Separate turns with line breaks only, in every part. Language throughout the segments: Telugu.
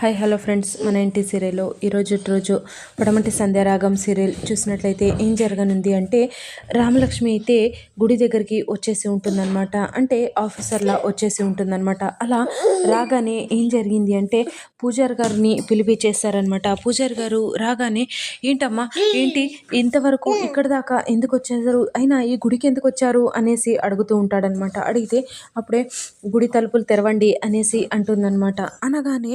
Hi hello friends. మన ఇంటి సీరియల్లో ఈరోజు రోజు పడమటి సంధ్యారాగం సీరియల్ చూసినట్లయితే ఏం జరగనుంది అంటే రామలక్ష్మి అయితే గుడి దగ్గరికి వచ్చేసి ఉంటుందన్నమాట. అంటే ఆఫీసర్లా వచ్చేసి ఉంటుందన్నమాట. అలా రాగానే ఏం జరిగింది అంటే పూజారి గారిని పిలిపించేస్తారనమాట పూజారి గారు రాగానే ఏంటమ్మా ఏంటి? ఇంతవరకు ఇక్కడ దాకా ఎందుకు వచ్చేసారు అయినా ఈ గుడికి ఎందుకు వచ్చారు? అనేసి అడుగుతూ ఉంటాడనమాట అడిగితే అప్పుడే గుడి తలుపులు తెరవండి అనేసి అంటుందన్నమాట. అనగానే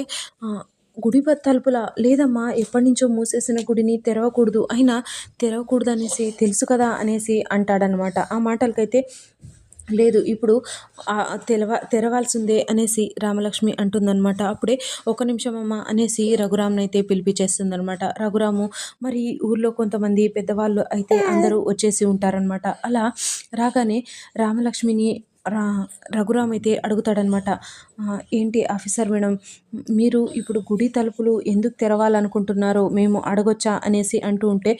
గుడి తలుపుల లేదమ్మా ఎప్పటి నుంచో మూసేసిన గుడిని తెరవకూడదు అయినా తెరవకూడదు అనేసి తెలుసు కదా అనేసి అంటాడనమాట ఆ మాటలకైతే లేదు ఇప్పుడు తెలవ తెరవాల్సిందే అనేసి రామలక్ష్మి అంటుందన్నమాట. అప్పుడే ఒక నిమిషం అమ్మ అనేసి రఘురామ్ని అయితే పిలిపించేస్తుందనమాట రఘురాము మరి ఊర్లో కొంతమంది పెద్దవాళ్ళు అయితే అందరూ వచ్చేసి ఉంటారనమాట అలా రాగానే రామలక్ష్మిని రా రఘురామ్ అయితే అడుగుతాడనమాట ఏంటి ఆఫీసర్ మేడం మీరు ఇప్పుడు గుడి తలుపులు ఎందుకు తెరవాలనుకుంటున్నారో మేము అడగొచ్చా? అనేసి అంటూ ఉంటే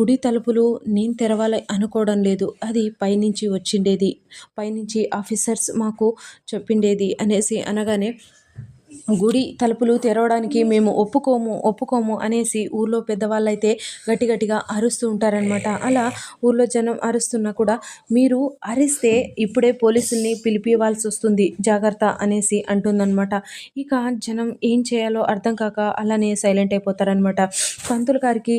గుడి తలుపులు నేను తెరవాలి అనుకోవడం లేదు అది పైనుంచి వచ్చిండేది పైనుంచి ఆఫీసర్స్ మాకు చెప్పిండేది అనేసి అనగానే గుడి తలుపులు తెరవడానికి మేము ఒప్పుకోము ఒప్పుకోము అనేసి ఊర్లో పెద్దవాళ్ళైతే గట్టి గట్టిగా అరుస్తూ ఉంటారనమాట అలా ఊర్లో జనం అరుస్తున్నా కూడా మీరు అరిస్తే ఇప్పుడే పోలీసుల్ని పిలిపివ్వాల్సి వస్తుంది జాగ్రత్త అనేసి అంటుందన్నమాట. ఇక జనం ఏం చేయాలో అర్థం కాక అలానే సైలెంట్ అయిపోతారనమాట పంతులు గారికి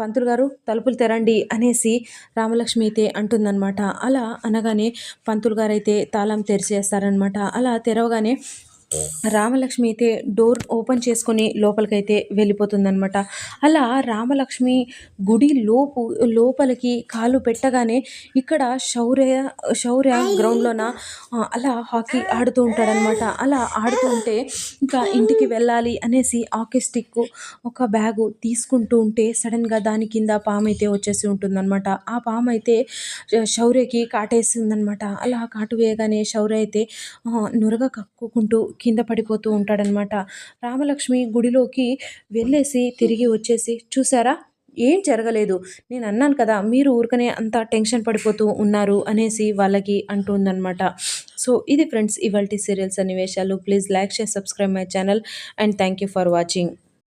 పంతులు గారు తలుపులు తెరండి అనేసి రామలక్ష్మి అయితే అంటుందన్నమాట. అలా అనగానే పంతులు గారు అయితే తాళం తెరిచేస్తారనమాట అలా తెరవగానే రామలక్ష్మి అయితే డోర్ ఓపెన్ చేసుకొని లోపలికైతే వెళ్ళిపోతుందనమాట అలా రామలక్ష్మి గుడి లోపు లోపలికి కాలు పెట్టగానే ఇక్కడ శౌర్య శౌర్య గ్రౌండ్లోన అలా హాకీ ఆడుతూ ఉంటాడనమాట అలా ఆడుతూ ఉంటే ఇంకా ఇంటికి వెళ్ళాలి అనేసి హాకీ స్టిక్ ఒక బ్యాగు తీసుకుంటూ ఉంటే సడన్గా దాని కింద పాము అయితే వచ్చేసి ఉంటుందన్నమాట. ఆ పాము అయితే శౌర్యకి కాటేసిందనమాట అలా కాటు వేయగానే శౌర్య అయితే నురగ కక్కుకుంటూ కింద పడిపోతూ ఉంటాడనమాట. రామలక్ష్మి గుడిలోకి వెళ్ళేసి తిరిగి వచ్చేసి చూసారా ఏం జరగలేదు. నేను అన్నాను కదా మీరు ఊరికనే అంత టెన్షన్ పడిపోతూ ఉన్నారు అనేసి వాళ్ళకి అంటుందన్నమాట సో ఇది ఫ్రెండ్స్ ఇవాళ serials అన్నివేశాలు please like share subscribe my channel and thank you for watching.